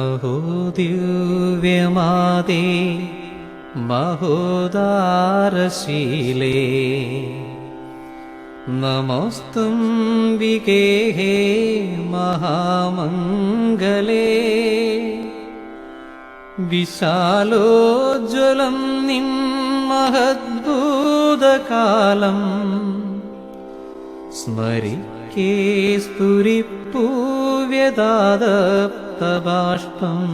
अहो दिव्यमादे महोदारशीले। नमोऽस्तु हे महामङ्गले। विशालोज्ज्वलं निं महद्भूतकालम् स्मरिके स्तुरिपू സ്ഫുരിപ്പൂവ്യദാദപ്തബാഷ്പം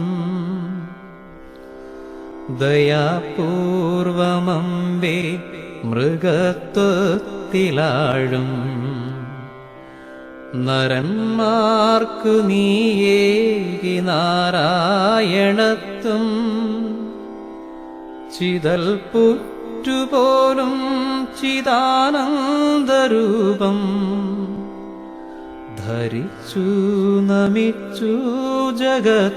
ദയാപൂർവമമ്പേ മൃഗത്വത്തിലാഴും. നരന്മാർക്കു നീയേകി നാരായണത്വം. ചിതൽ പുറ്റുപോലും ചിദാനന്ദരൂപം ധരിച്ചു നമിച്ചു ജഗത്താകവേ.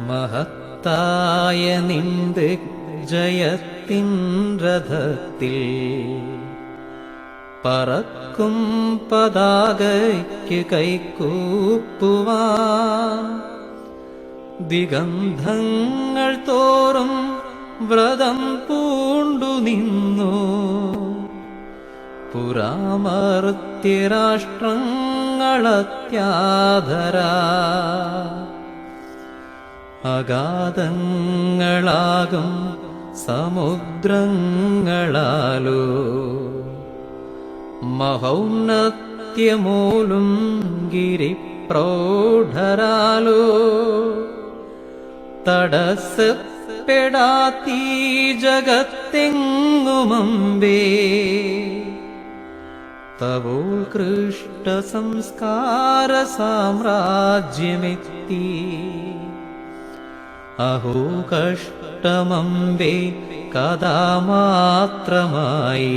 മഹത്തായ നിന്റെ ജയത്തിൻ രഥത്തിൽ പറക്കും പതാകയ്ക്ക് കൈക്കൂപ്പുവാൻ. ദിഗന്ധങ്ങൾ തോറും വ്രതം പൂണ്ടു നിന്നു. പുരാമർത്യരാഷ്ട്രങ്ങളത്യാധരാ അഗാധങ്ങളാകും സമുദ്രങ്ങളാലോ. മഹൗന്നത്യമൂലും ഗിരിപ്രൗഢരാലോ. തടസ്സപ്പെടാത്തീ ജഗത്തെങ്ങുമമ്പേ സാമ്രാജ്യമെത്തി. അഹോ കഷ്ടമമ്പേ കഥാ മാത്രമായി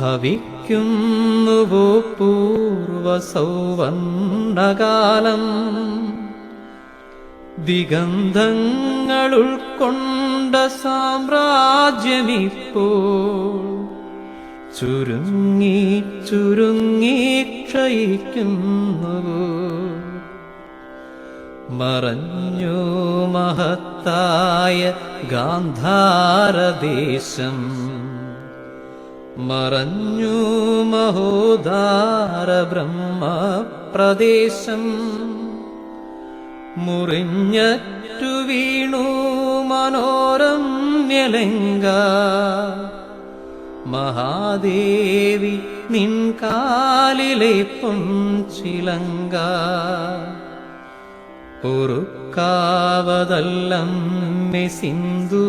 ഭവിക്കുന്നുവോ പൂർവസൗവർണകാലം ദിഗന്ധങ്ങൾ ഉൾക്കൊണ്ട സാമ്രാജ്യമിപ്പോൾ ചുരുങ്ങി ചുരുങ്ങി ക്ഷയിക്കുന്നു മറഞ്ഞു മഹത്തായ ഗാന്ധാരദേശം. മറഞ്ഞു മഹോദാര ബ്രഹ്മപ്രദേശം മുറിഞ്ഞറ്റു വീണു മനോരമ്യലങ്ക. മഹാദേവി നിൻ കാലിലെ പൊൻചിലങ്ക പൊറുക്കാവതല്ലമ്മെ സിന്ധു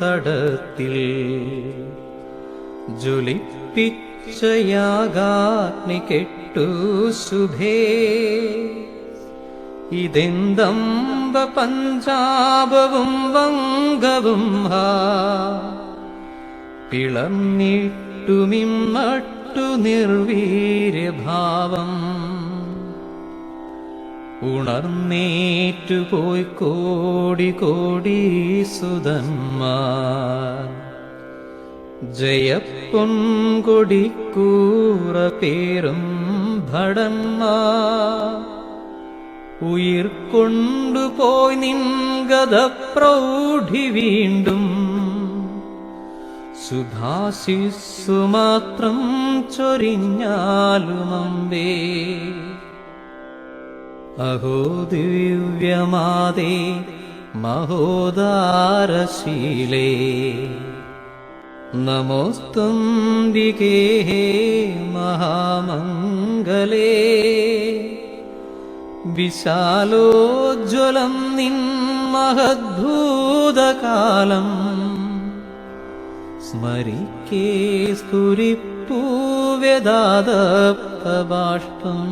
തടത്തിൽ ജ്വലിപ്പിച്ചയാഗാഗ്നി കെട്ടു ശുഭേ ഇതെന്തമ്പ പഞ്ചാബവും വംഗവും ഹാ. പിളർന്നിട്ടുമിമ്മട്ടു നിർവീര്യഭാവം. ഉണർന്നേറ്റു പോയി കോടി കോടി സുതന്മാർ ജയപ്പൊൻകൊടിക്കൂറ പേരും ഭടന്മാർ. ഉയിർക്കൊണ്ടുപോയി നിൻ ഗതപ്രൗഢി വീണ്ടും സുധാശിസ്സു മാത്രം ചൊരിഞ്ഞാലുമമ്പേ അഹോ ദിവ്യമാതേ മഹോദാരശീലേ. നമോസ്തംബികേ മഹാമംഗലേ. വിശാലോജ്വലം നിൻ മഹദ്ഭൂതകാലം. സ്മരിക്കേ സ്ഫുരിപ്പൂവ്യദാദപ്തബാഷ്പം